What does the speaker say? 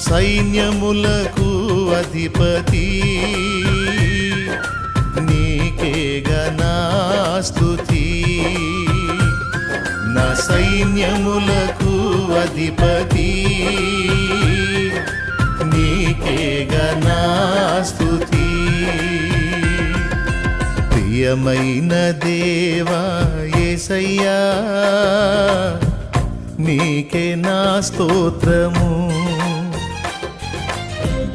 సైన్యములకు అధిపతి. నీకే గణాస్తుతి నా సైన్యములకు అధిపతి. నీకే గణాస్తుతి ప్రియమైన దేవా యేసయ్యా నీకే నా స్తోత్రము.